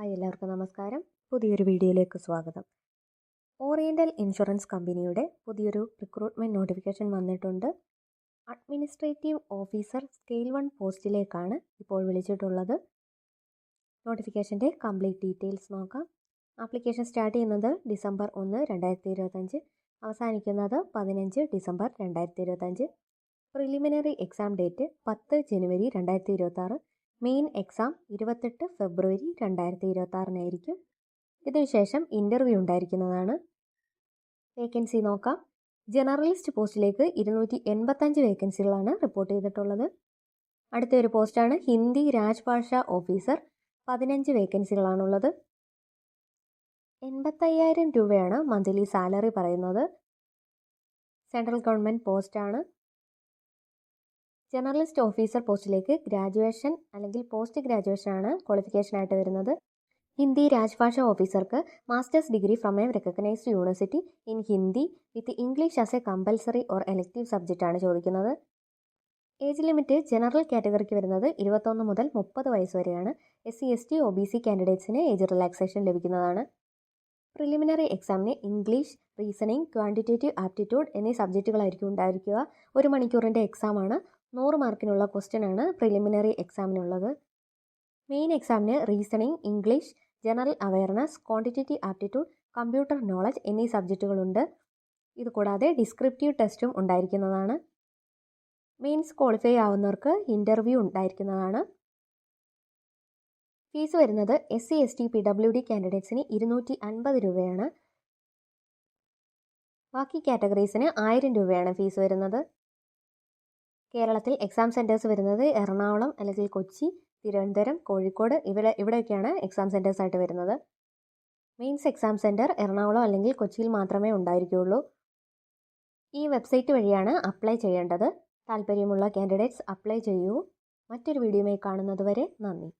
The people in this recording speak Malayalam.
ഹായ് എല്ലാവർക്കും നമസ്കാരം. പുതിയൊരു വീഡിയോയിലേക്ക് സ്വാഗതം. ഓറിയന്റൽ ഇൻഷുറൻസ് കമ്പനിയുടെ പുതിയൊരു റിക്രൂട്ട്മെന്റ് നോട്ടിഫിക്കേഷൻ വന്നിട്ടുണ്ട്. അഡ്മിനിസ്ട്രേറ്റീവ് ഓഫീസർ സ്കെയിൽ വൺ പോസ്റ്റിലേക്കാണ് ഇപ്പോൾ വിളിച്ചിട്ടുള്ളത്. നോട്ടിഫിക്കേഷന്റെ കംപ്ലീറ്റ് ഡീറ്റെയിൽസ് നോക്കാം. ആപ്ലിക്കേഷൻ സ്റ്റാർട്ട് ചെയ്യുന്നത് ഡിസംബർ ഒന്ന് രണ്ടായിരത്തി ഇരുപത്തഞ്ച് അവസാനിക്കുന്നത് പതിനഞ്ച് ഡിസംബർ രണ്ടായിരത്തി ഇരുപത്തഞ്ച് പ്രിലിമിനറി എക്സാം ഡേറ്റ് പത്ത് ജനുവരി രണ്ടായിരത്തി ഇരുപത്താറ് മെയിൻ എക്സാം ഇരുപത്തെട്ട് ഫെബ്രുവരി രണ്ടായിരത്തി ഇരുപത്താറിനായിരിക്കും ഇതിനുശേഷം ഇന്റർവ്യൂ ഉണ്ടായിരിക്കുന്നതാണ്. വേക്കൻസി നോക്കാം. ജനറലിസ്റ്റ് പോസ്റ്റിലേക്ക് ഇരുന്നൂറ്റി എൺപത്തഞ്ച് വേക്കൻസികളാണ് റിപ്പോർട്ട് ചെയ്തിട്ടുള്ളത്. അടുത്ത ഒരു പോസ്റ്റാണ് ഹിന്ദി രാജ്ഭാഷ ഓഫീസർ പതിനഞ്ച് വേക്കൻസികളാണുള്ളത്. എൺപത്തയ്യായിരം രൂപയാണ് മന്ത്ലി സാലറി പറയുന്നത്. സെൻട്രൽ ഗവൺമെന്റ് പോസ്റ്റാണ്. ജനറലിസ്റ്റ് ഓഫീസർ പോസ്റ്റിലേക്ക് ഗ്രാജുവേഷൻ അല്ലെങ്കിൽ പോസ്റ്റ് ഗ്രാജുവേഷൻ ആണ് ക്വാളിഫിക്കേഷൻ ആയിട്ട് വരുന്നത്. ഹിന്ദി രാജ്ഭാഷ ഓഫീസർക്ക് masters degree from a recognised university in Hindi with English as a compulsory or elective subject ആണ് ചോദിക്കുന്നത്. ഏജ് ലിമിറ്റ് ജനറൽ കാറ്റഗറിക്ക് വരുന്നത് ഇരുപത്തൊന്ന് മുതൽ മുപ്പത് വയസ്സ് വരെയാണ്. S C S T O B C കാൻഡിഡേറ്റ്സിന് age relaxation ലഭിക്കുന്നതാണ്. പ്രിലിമിനറി എക്സാമിന് ഇംഗ്ലീഷ് റീസണിങ് ക്വാണ്ടിറ്റേറ്റീവ് ആപ്റ്റിറ്റ്യൂഡ് എന്നീ സബ്ജക്റ്റുകളായിരിക്കും ഉണ്ടായിരിക്കുക. ഒരു മണിക്കൂറിന്റെ എക്സാമാണ് നൂറ് മാർക്കിനുള്ള ക്വസ്റ്റ്യൻ ആണ് പ്രിലിമിനറി എക്സാമിനുള്ളത്. മെയിൻ എക്സാമിന് reasoning English general awareness quantitative aptitude computer knowledge എന്നീ സബ്ജക്റ്റുകളുണ്ട്. ഇതുകൂടാതെ ഡിസ്ക്രിപ്റ്റീവ് ടെസ്റ്റും ഉണ്ടായിരിക്കുന്നതാണ്. മെയിൻസ് ക്വാളിഫൈ ആവുന്നവർക്ക് ഇന്റർവ്യൂ ഉണ്ടായിരിക്കുന്നതാണ്. ഫീസ് വരുന്നത് S C S T P W D കാൻഡിഡേറ്റ്സിന് ഇരുന്നൂറ്റി അൻപത് രൂപയാണ്. ബാക്കി കാറ്റഗറീസിന് ആയിരം രൂപയാണ് ഫീസ് വരുന്നത്. കേരളത്തിൽ എക്സാം സെന്റേഴ്സ് വരുന്നത് എറണാകുളം അല്ലെങ്കിൽ കൊച്ചി തിരുവനന്തപുരം കോഴിക്കോട് ഇവിടെ ഇവിടെയൊക്കെയാണ് എക്സാം സെന്റേഴ്സ് ആയിട്ട് വരുന്നത്. മെയിൻസ് എക്സാം സെന്റർ എറണാകുളം അല്ലെങ്കിൽ കൊച്ചിയിൽ മാത്രമേ ഉണ്ടായിരിക്കുകയുള്ളൂ ഈ വെബ്സൈറ്റ് വഴിയാണ് അപ്ലൈ ചെയ്യേണ്ടത്. താല്പര്യമുള്ള കാൻഡിഡേറ്റ്സ് അപ്ലൈ ചെയ്യൂ. മറ്റൊരു വീഡിയോയുമായി കാണുന്നതുവരെ നന്ദി.